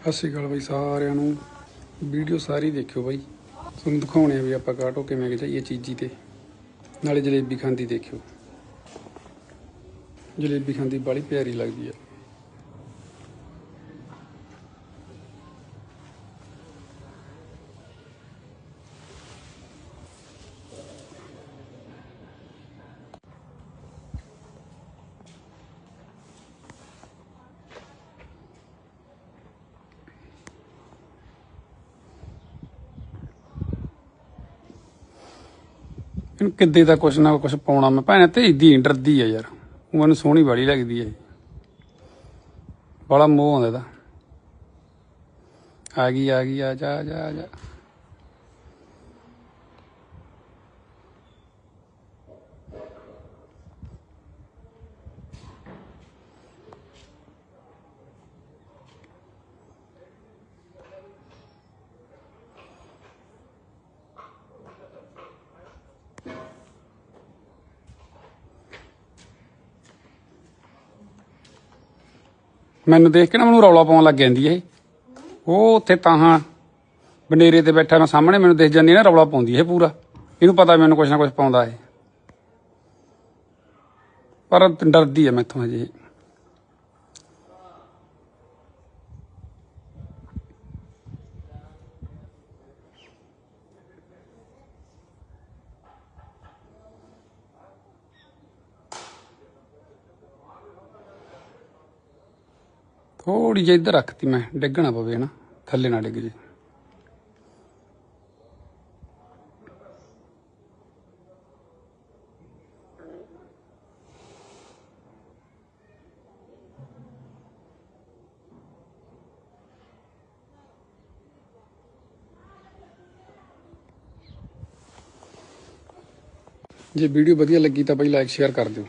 ਸਤਿ ਸ਼੍ਰੀ ਅਕਾਲ ਬਾਈ ਸਾਰਿਆਂ ਨੂੰ। ਵੀਡੀਓ ਸਾਰੀ ਦੇਖਿਓ ਬਾਈ। ਤੁਹਾਨੂੰ ਦਿਖਾਉਣੇ ਆ ਵੀ ਆਪਾਂ ਕਾਟੋ ਕਿਵੇਂ ਖਿਚਾਈਏ ਚੀਜ਼ੀ ਤੇ। ਨਾਲੇ ਜਲੇਬੀ ਖਾਂਦੀ ਦੇਖਿਓ। ਜਲੇਬੀ ਖਾਂਦੀ ਬੜੀ ਪਿਆਰੀ ਲੱਗਦੀ ਆ। ਇਹਨੂੰ ਕਿੱਦੇ ਦਾ ਕੁਛ ਨਾ ਕੁਛ ਪਾਉਣਾ। ਮੈਂ ਭੈਣੇ ਤੇ ਡਰਦੀ ਆ ਯਾਰ। ਉਹ ਮੈਨੂੰ ਸੋਹਣੀ ਬੜੀ ਲੱਗਦੀ ਹੈ ਬੜਾ ਮੋਹ ਆਉਂਦਾ ਇਹਦਾ। ਆ ਗਈ ਆ ਗਈ, ਆ ਜਾ ਆ ਜਾ ਆ ਜਾ। ਮੈਨੂੰ ਦੇਖ ਕੇ ਨਾ ਮੈਨੂੰ ਰੌਲਾ ਪਾਉਣ ਲੱਗ ਜਾਂਦੀ ਇਹ। ਉਹ ਉੱਥੇ ਤਾਹਾਂ ਬਨੇਰੇ ਤੇ ਬੈਠਾ ਮੈਂ ਸਾਹਮਣੇ, ਮੈਨੂੰ ਦੇਖ ਜਾਂਦੀ ਨਾ, ਰੌਲਾ ਪਾਉਂਦੀ ਇਹ ਪੂਰਾ। ਇਹਨੂੰ ਪਤਾ ਮੈਨੂੰ ਕੁਛ ਨਾ ਕੁਛ ਪਾਉਂਦਾ ਇਹ ਪਰ ਡਰਦੀ ਹੈ ਮੈਥੋਂ ਹਜੇ। ਥੋੜੀ ਜਿਹੀ ਇੱਧਰ ਰੱਖਤੀ ਮੈਂ ਡਿੱਗਣਾ ਪਵੇ ਨਾ ਥੱਲੇ ਨਾ ਡਿੱਗ ਜੇ ਜੇ ਵੀਡੀਓ ਵਧੀਆ ਲੱਗੀ ਤਾਂ ਬਈ ਲਾਈਕ ਸ਼ੇਅਰ ਕਰ ਦਿਓ